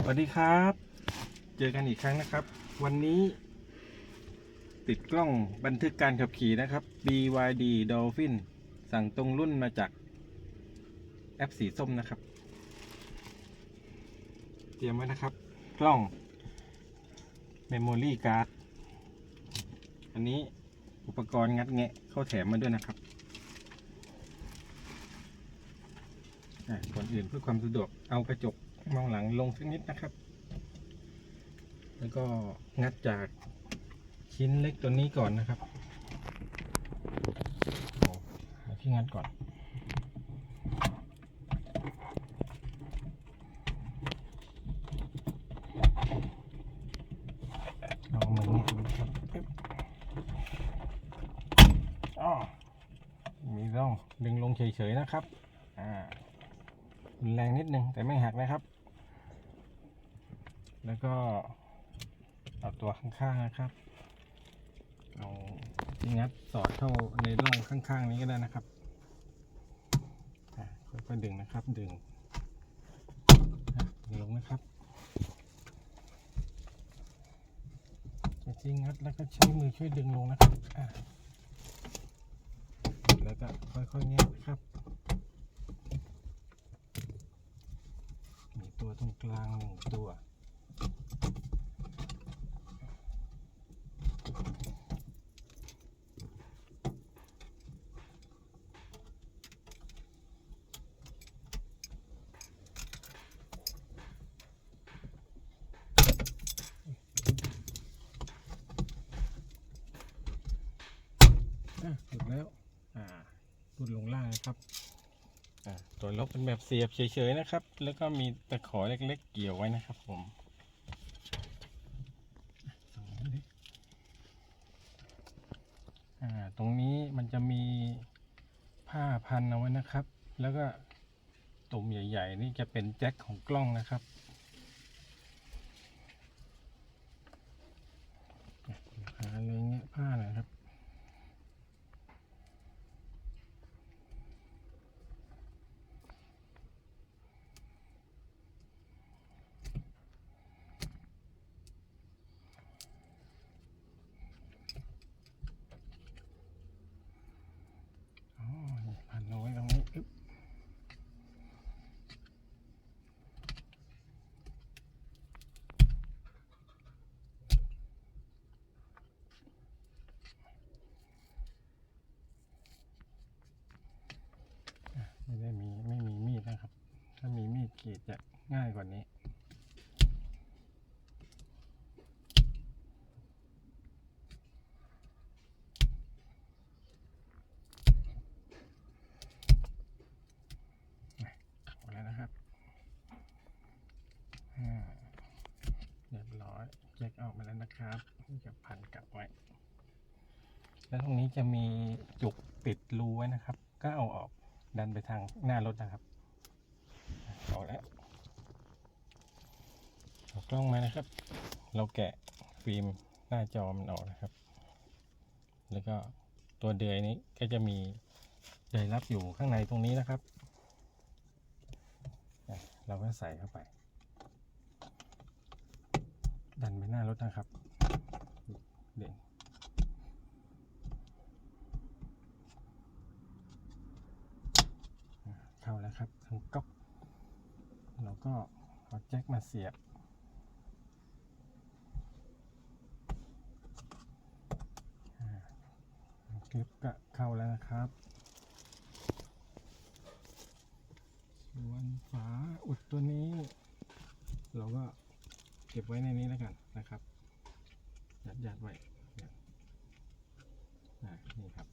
สวัสดีครับ เจอกันอีกครั้งนะครับ วันนี้ ติดกล้องบันทึกการขับขี่นะครับ BYD Dolphin สั่งตรงรุ่นมาจากแอปสีส้มนะครับ เตรียมไว้นะครับ กล้อง Memory Card อันนี้อุปกรณ์งัดแงะเข้าแถมมาด้วยนะครับอะก่อนอื่นเพื่อความสะดวกเอากระจก มองหลังลงสักนิดนะครับ แล้วก็งัดจากชิ้นเล็กตัวนี้ก่อนนะครับหาที่งัดก่อน เอามือนี่ครับอ้อมีร่องดึงลงเฉยๆนะครับ อ่าแรงนิดนึงแต่ไม่หักนะครับ แล้วก็เอาตัวข้างๆนะครับ เอาที่งัดสอดเข้าในร่องข้างๆ นี้ก็ได้นะครับค่อยๆดึงนะครับ ดึงลงนะครับจะที่งัดแล้วก็ใช้มือช่วยดึงลงนะครับ แล้วก็ค่อยๆแงะครับ มีตัวตรงกลางหนึ่งตัว อะหลุดแล้ว อ่าหลุดลงล่าง นะครับตัวลบเป็นแบบเสียบเฉยๆนะครับ แล้วก็มีตะขอเล็กๆเกี่ยวไว้นะครับผมตรงนี้มันจะมีผ้าพันเอาไว้นะครับ แล้วก็ตุ่มใหญ่ ๆ นี่จะเป็นแจ็คของกล้องนะครับอะหาอะไรเงี้ยผ้าหน่อยครับ อ๋อนี่พันเอาไว้ตรงนี้อึ๊บอะไม่ได้มีไม่มีมีดนะครับ ถ้ามีมี ดกรีดจะง่ายกว่านี้ออกแล้วนะครับอ่าเรียบร้อยแยกออกมาแล้วนะครับนี่จะพันกลับไว้ แล้วตรงนี้จะมีจุกปิดรูไว้นะครับ ก็เอาออกดันไปทางหน้ารถนะครับ ออกแล้วเอากล้องมานะครับ เราแกะฟิล์มหน้าจอมันออกนะครับ แล้วก็ตัวเดือยนี้ก็จะมีเดือยรับอยู่ข้างในตรงนี้นะครับ เราก็ใส่เข้าไป ดันไปหน้ารถนะครับ เด่นเข้าแล้วครับทั้งก๊อก เราก็เอาแจ็คมาเสียบ คลิปก็เข้าแล้วนะครับ ส่วนฝาอุดตัวนี้ เราก็เก็บไว้ในนี้แล้วกันนะครับ ยัดยัดไว้นี่ครับ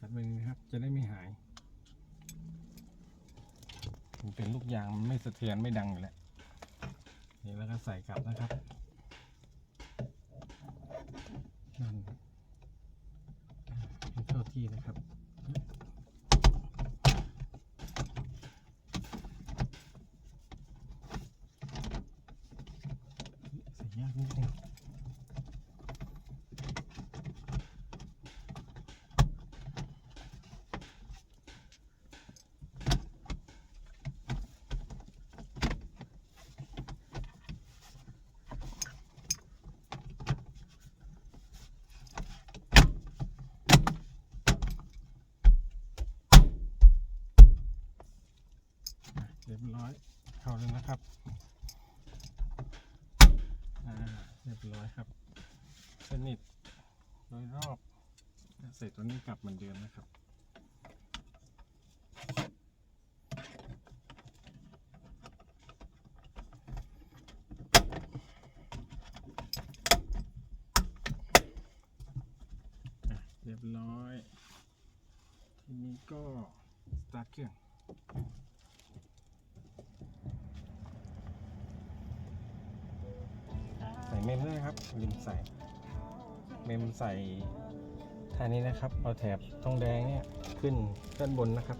ยัดไว้นี่ครับ จะได้ไม่หาย เป็นลูกยางมันไม่สะเทือนไม่ดังอยู่แล้วนี่แล้วก็ใส่กลับนะครับนั่นให้เข้าที่นะครับ ใส่ยากนิดนึง เรียบร้อย เข้าเลยนะครับเรียบร้อยครับ สนิทโดยรอบเสร็จตัวนี้กลับเหมือนเดิมนะครับเรียบร้อย ทีนี้ก็สตาร์ทเครื่อง ใส่ เมมด้วยนะครับ ลืมใส่ เมมใส่ท่านี้นะครับ เอาแถบทองแดงเนี่ยขึ้นด้านบนนะครับ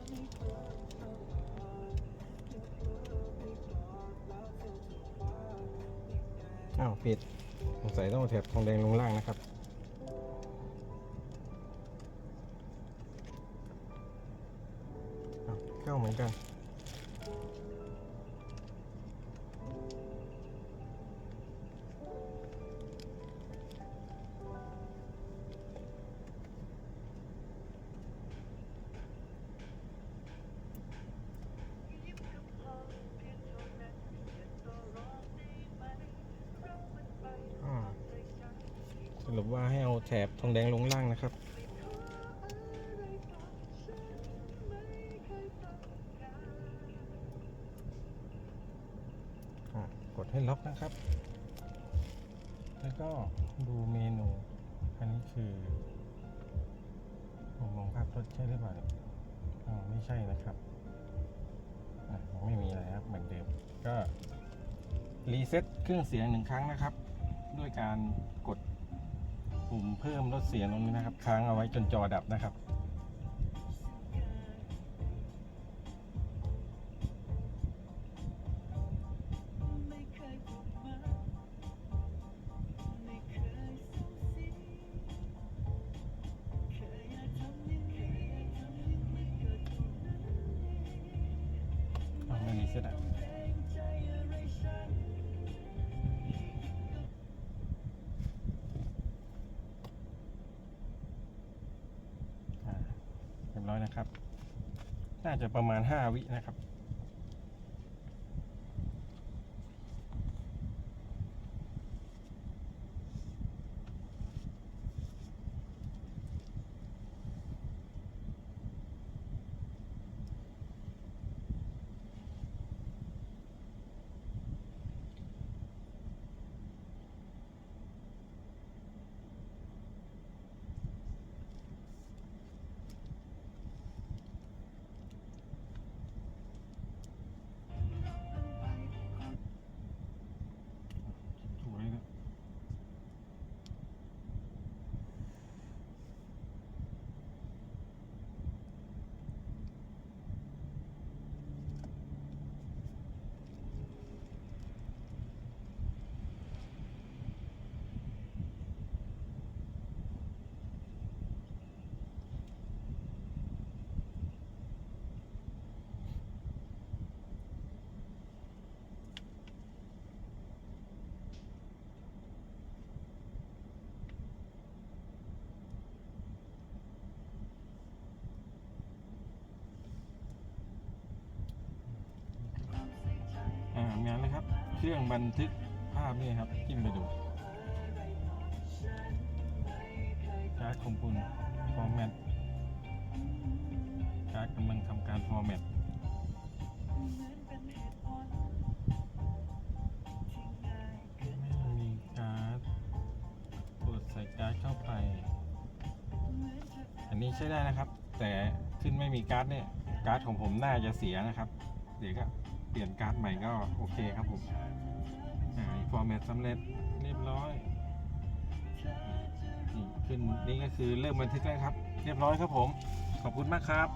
อ้าวผิดสงสัยต้องเอาแถบทองแดงลงล่างนะครับเข้าเหมือนกัน สรุปว่าให้เอาแถบทองแดงลงล่างนะครับ กดให้ล็อกนะครับ แล้วก็ดูเมนูอันนี้คือผมมองภาพรถใช่หรือเปล่าเนี่ยอ๋อไม่ใช่นะครับไม่มีอะไรครับเหมือนเดิมก็รีเซ็ตเครื่องเสียงหนึ่งครั้งนะครับ ด้วยการกด ปุ่มเพิ่มลดเสียงตรงนี้นะครับ ค้างเอาไว้จนจอดับนะครับ ร้อยนะครับ น่าจะประมาณ 5 วินะครับ เครื่องบันทึกภาพนี่ครับจิ้มไปดูการ์ดคอมพุนฟอร์แมตการ์ดกำลังทำการฟอร์แมตมีการ์ดกดใส่การ์ดเข้าไป อันนี้ใช้ได้นะครับ แต่ขึ้นไม่มีการ์ดเนี่ยการ์ดของผมน่าจะเสียนะครับ เดี๋ยวก็ เปลี่ยนการ์ดใหม่ก็โอเคครับผม อ่าฟอร์แมตสำเร็จเรียบร้อยนี่ขึ้นนี่ก็คือเริ่มบันทึกแล้วครับ เรียบร้อยครับผม ขอบคุณมากครับ